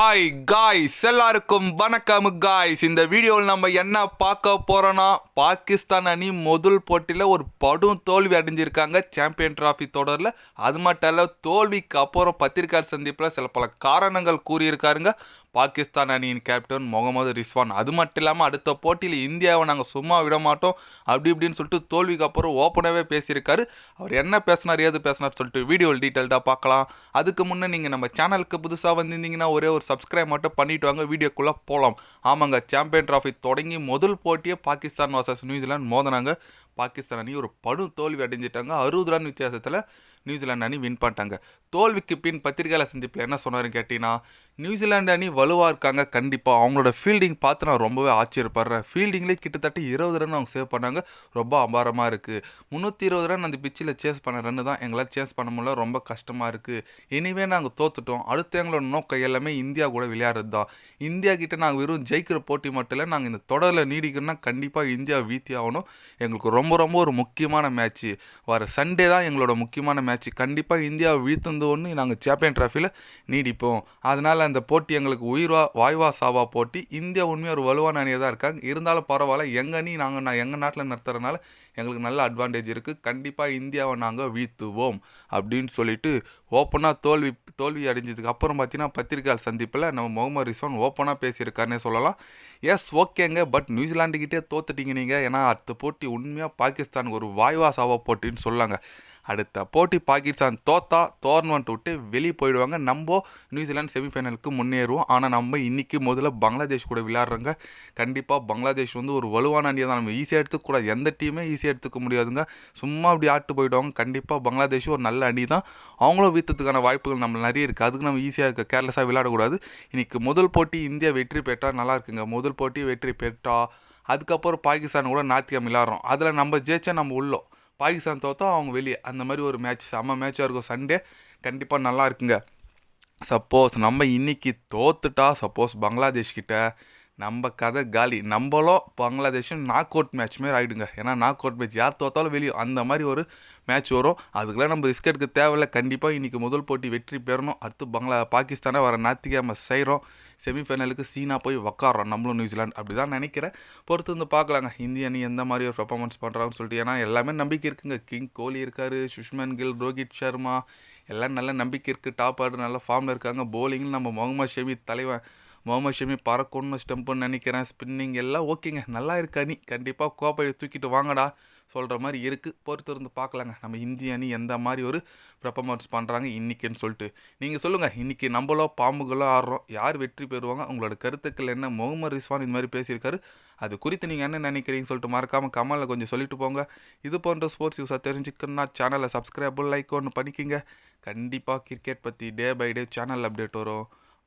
Hi guys எல்லாருக்கும் வணக்கம் guys இந்த வீடியோவில் நம்ம என்ன பார்க்க போறோம்னா பாகிஸ்தான் அணி முதல் போட்டியில் ஒரு படும் தோல்வி அடைஞ்சிருக்காங்க சாம்பியன் டிராஃபி தொடரில். அது மட்டும் இல்லை தோல்விக்கு அப்புறம் பத்திரிகையாளர் சந்திப்பில் சில பல காரணங்கள் கூறியிருக்காருங்க. பாகிஸ்தான் அணியின் கேப்டன் முகமது ரிஸ்வான். அது மட்டும் இல்லாமல் அடுத்த போட்டியில் இந்தியாவை நாங்கள் சும்மா விட மாட்டோம். அப்படி இப்படின்னு சொல்லிட்டு தோல்விக்கு அப்புறம் ஓப்பனாகவே பேசியிருக்காரு. அவர் என்ன பேசினார் ஏது பேசினார் சொல்லிட்டு வீடியோவில் டீட்டெயில்டாக பார்க்கலாம். அதுக்கு முன்னே நீங்கள் நம்ம சேனலுக்கு புதுசாக வந்திருந்தீங்கன்னா ஒரே ஒரு சப்ஸ்கிரைப் மட்டும் பண்ணிட்டு வாங்க. வீடியோக்குள்ளே போகலாம் ஆமாங்க சாம்பியன் ட்ராஃபி தொடங்கி முதல் போட்டியே பாகிஸ்தான் வாசஸ் நியூசிலாந்து மோதினாங்க. பாகிஸ்தான் அணி ஒரு படு தோல்வி அடைஞ்சிட்டாங்க. அறுபது ரன் வித்தியாசத்தில் நியூசிலாந்து அணி வின் பண்ணிட்டாங்க. தோல்விக்கு பின் பத்திரிகையாளர் சந்திப்பில் என்ன சொன்னாருன்னு கேட்டிங்கன்னா நியூசிலாந்து அணி வலுவாக இருக்காங்க கண்டிப்பாக அவங்களோட ஃபீல்டிங் பார்த்து நான் ரொம்பவே ஆச்சரியப்படுறேன். ஃபீல்டிங்லேயே கிட்டத்தட்ட இருபது ரன் அவங்க சேவ் பண்ணாங்க. ரொம்ப அபாரமாக இருக்குது முந்நூற்றி இருபது ரன் அந்த பிச்சில் சேஸ் பண்ண ரன்னு தான் எங்களால் சேஸ் பண்ண முடியல. ரொம்ப கஷ்டமாக இருக்குது இனிமே நாங்கள் தோத்துட்டோம். அடுத்து எங்களோட நோக்கம் எல்லாமே இந்தியா கூட விளையாடுறது தான். இந்தியா கிட்டே நாங்கள் வெறும் ஜெயிக்கிற போட்டி மட்டும் இல்லை நாங்கள் இந்த தொடரில் நீடிக்கணும்னா கண்டிப்பாக இந்தியா வீத்தி ஆகணும். எங்களுக்கு ரொம்ப ரொம்ப ரொம்ப ஒரு முக்கியமான மேட்ச்சு வர சண்டே தான் எங்களோட முக்கியமான மேட்ச்சு கண்டிப்பாக இந்தியாவை வீழ்த்தந்து ஒன்று நாங்கள் சாம்பியன் ட்ராஃபியில் நீடிப்போம். அதனால் அந்த போட்டி எங்களுக்கு உயிர்வா வாய்வா சாவா போட்டி. இந்தியா உண்மையாக ஒரு வலுவான அணியாக தான் இருக்காங்க. இருந்தாலும் பரவாயில்ல எங்கள் அணி நாங்கள் நான் எங்கள் நாட்டில் நடத்துறதுனால எங்களுக்கு நல்ல அட்வான்டேஜ் இருக்குது கண்டிப்பாக இந்தியாவை நாங்கள் வீழ்த்துவோம் அப்படின்னு சொல்லிட்டு ஓப்பனாக தோல்வி தோல்வி அடைஞ்சதுக்கு அப்புறம் பார்த்தீங்கன்னா பத்திரிகையாளர் சந்திப்பில் நம்ம முகமது ரிஸ்வான் ஓப்பனாக பேசியிருக்காருன்னே சொல்லலாம். எஸ் ஓகேங்க பட் நியூசிலாண்டுக்கிட்டே தோத்துட்டீங்க நீங்கள் ஏன்னா அடுத்த போட்டி உண்மையாக பாகிஸ்தானுக்கு ஒரு வாய்வாசாவா போட்டின்னு சொல்லாங்க. அடுத்த போட்டி பாகிஸ்தான் தோத்தா டோர்னமெண்ட் விட்டு வெளியே போயிடுவாங்க. நம்ம நியூசிலாந்து செமிஃபைனலுக்கு முன்னேறுவோம். ஆனால் நம்ம இன்றைக்கி முதல்ல பங்களாதேஷ் கூட விளையாடுறோங்க. கண்டிப்பாக பங்களாதேஷ் வந்து ஒரு வலுவான அணியை தான். நம்ம ஈஸியாக எடுத்துக்கூடாது எந்த டீமே ஈஸியாக எடுத்துக்க முடியாதுங்க. சும்மா அப்படி ஆட்டு போயிடுவாங்க. கண்டிப்பாக பங்களாதேஷ் ஒரு நல்ல அணி தான். அவங்களும் வீத்தத்துக்கான வாய்ப்புகள் நம்ம நிறைய இருக்குது அதுக்கு நம்ம ஈஸியாக இருக்க கேர்லெஸ்ஸாக விளையாடக்கூடாது. இன்றைக்கி முதல் போட்டி இந்தியா வெற்றி பெற்றால் நல்லா இருக்குங்க. முதல் போட்டி வெற்றி பெற்றா அதுக்கப்புறம் பாகிஸ்தான் கூட ஞாயிற்றுக்கிழமை விளையாடுறோம். அதில் நம்ம ஜெயிச்சா நம்ம உள்ளோம். பாகிஸ்தான் தோத்தா அவங்க வெளியே. அந்த மாதிரி ஒரு மேட்ச் செம்ம மேட்சாக இருக்கும். சண்டே கண்டிப்பாக நல்லா இருக்குங்க. சப்போஸ் நம்ம இன்னைக்கு தோத்துட்டா சப்போஸ் பங்களாதேஷ் கிட்டே நம்ம கதை காலி. நம்மளும் பங்களாதேஷும் நாக் அவுட் மேட்ச் மாரி ஆகிடுங்க ஏன்னா நாக் அவுட் மேட்ச் யார் தோத்தாலும் வெளியே அந்த மாதிரி ஒரு மேட்ச் வரும். அதுக்கெல்லாம் நம்ம ரிஸ்க் எடுக்க தேவையில்ல. கண்டிப்பாக இன்றைக்கி முதல் போட்டி வெற்றி பெறணும். அடுத்து பங்களா பாகிஸ்தானை வர ஞாயிற்றுக்கிழமை செய்கிறோம் செமிஃபைனலுக்கு சீனா போய் உக்காடுறோம் நம்மளும் நியூசிலாந்து. அப்படி தான் நினைக்கிறேன். பொறுத்து வந்து பார்க்கலாங்க. இந்திய அணி எந்த மாதிரி ஒரு பர்ஃபார்மன்ஸ் பண்ணுறாங்கன்னு சொல்லிட்டு. ஏன்னா எல்லாமே நம்பிக்கை இருக்குங்க. கிங் கோலி இருக்கார் சுஷ்மன் கில் ரோஹித் சர்மா. எல்லாம் நல்ல நம்பிக்கை இருக்குது டாப் ஆர்டர் நல்ல ஃபார்மில் இருக்காங்க. போலிங்கில் நம்ம முகமது ஷமி தலைவன். முகமது ஷமி பறக்கணும்னு ஸ்டெம்புன்னு நினைக்கிறேன். ஸ்பின்னிங் எல்லாம் ஓகேங்க. நல்லா இருக்கு அணி. கண்டிப்பாக கோப்பையை தூக்கிட்டு வாங்கடா சொல்கிற மாதிரி இருக்குது பொறுத்து இருந்து பார்க்கலாங்க. நம்ம இந்திய அணி எந்த மாதிரி ஒரு பெர்ஃபார்மன்ஸ் பண்ணுறாங்க இன்றைக்கின்னு சொல்லிட்டு. நீங்கள் சொல்லுங்கள் இன்றைக்கி நம்மளோ பாம்புகளோ ஆடுறோம். யார் வெற்றி பெறுவாங்க? உங்களோட கருத்துக்கள் என்ன? முகமது ரிஸ்வான் இந்த மாதிரி பேசியிருக்காரு. அது குறித்து நீங்கள் என்ன நினைக்கிறீங்கன்னு சொல்லிட்டு மறக்காமல் கமலில் கொஞ்சம் சொல்லிட்டு போங்க. இது போன்ற ஸ்போர்ட்ஸ் யூஸாக தெரிஞ்சுக்கணுன்னா சேனலை சப்ஸ்கிரைப் லைக் ஒன்று பண்ணிக்கிங்க. கண்டிப்பாக கிரிக்கெட் பற்றி day by day channel update வரும்.